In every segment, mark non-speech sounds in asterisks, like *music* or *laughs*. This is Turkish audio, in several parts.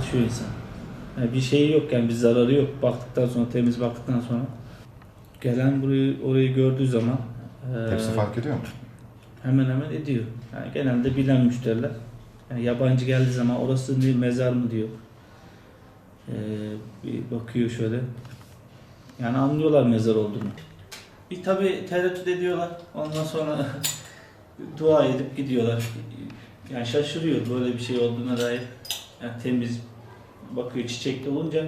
alışıyor insan. Yani bir şeyi yok yani bir zararı yok. Baktıktan sonra temiz baktıktan sonra gelen burayı orayı gördüğü zaman e, Hepsi fark ediyor mu? hemen hemen ediyor. Yani genelde bilen müşteriler. Yani yabancı geldiği zaman orası bir mezar mı diyor. Ee, bir bakıyor şöyle. Yani anlıyorlar mezar olduğunu. Bir tabi tereddüt ediyorlar. Ondan sonra *laughs* dua edip gidiyorlar. Yani şaşırıyor böyle bir şey olduğuna dair. Yani temiz bakıyor çiçekli olunca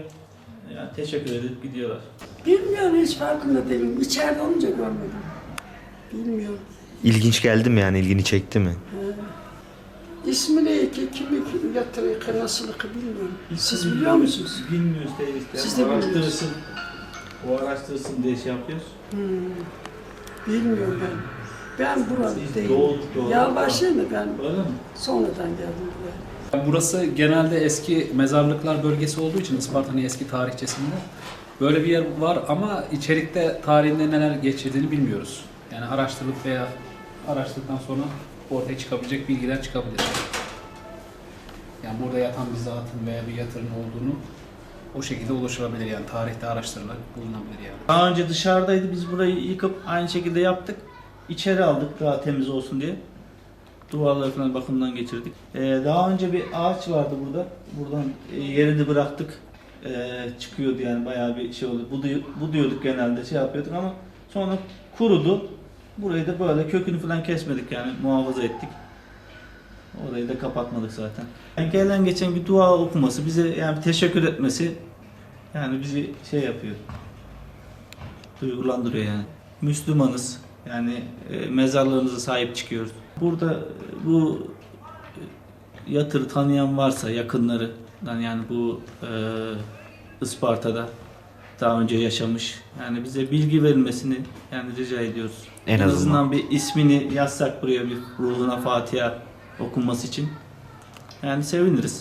yani teşekkür edip gidiyorlar. Bilmiyorum hiç farkında değilim. İçeride olunca görmedim. Bilmiyorum. İlginç geldi mi yani ilgini çekti mi? İsmi ne ki, kimi yatırıyor, ki, nasıl ki bilmiyorum. Siz biliyor musunuz? Bilmiyoruz değil işte. Siz de araştırsın. O araştırsın diye şey yapıyoruz. Hmm. Bilmiyorum ben. Ben buralı değilim. doğup doğup- Yalbaşı mı ben? Öyle mi? Sonradan geldim buraya. Burası genelde eski mezarlıklar bölgesi olduğu için Isparta'nın eski tarihçesinde böyle bir yer var ama içerikte tarihinde neler geçirdiğini bilmiyoruz. Yani araştırılıp veya araştırdıktan sonra ortaya çıkabilecek bilgiler çıkabilir. Yani burada yatan bir zatın veya bir yatırın olduğunu o şekilde ulaşılabilir yani tarihte araştırılır, bulunabilir yani. Daha önce dışarıdaydı. Biz burayı yıkıp aynı şekilde yaptık. İçeri aldık daha temiz olsun diye. Duvarları falan bakımdan geçirdik. Ee, daha önce bir ağaç vardı burada. Buradan e, yerini bıraktık. Ee, çıkıyordu yani bayağı bir şey oldu. Bu, bu diyorduk genelde şey yapıyorduk ama sonra kurudu. Burayı da böyle kökünü falan kesmedik yani muhafaza ettik. Orayı da kapatmadık zaten. Yani gelen geçen bir dua okuması, bize yani bir teşekkür etmesi yani bizi şey yapıyor duygulandırıyor yani. Müslümanız. Yani e, mezarlarımıza sahip çıkıyoruz. Burada e, bu e, yatırı tanıyan varsa yakınlarından yani bu e, Isparta'da daha önce yaşamış. Yani bize bilgi verilmesini yani rica ediyoruz. En azından. bir ismini yazsak buraya bir ruhuna Fatiha okunması için. Yani seviniriz.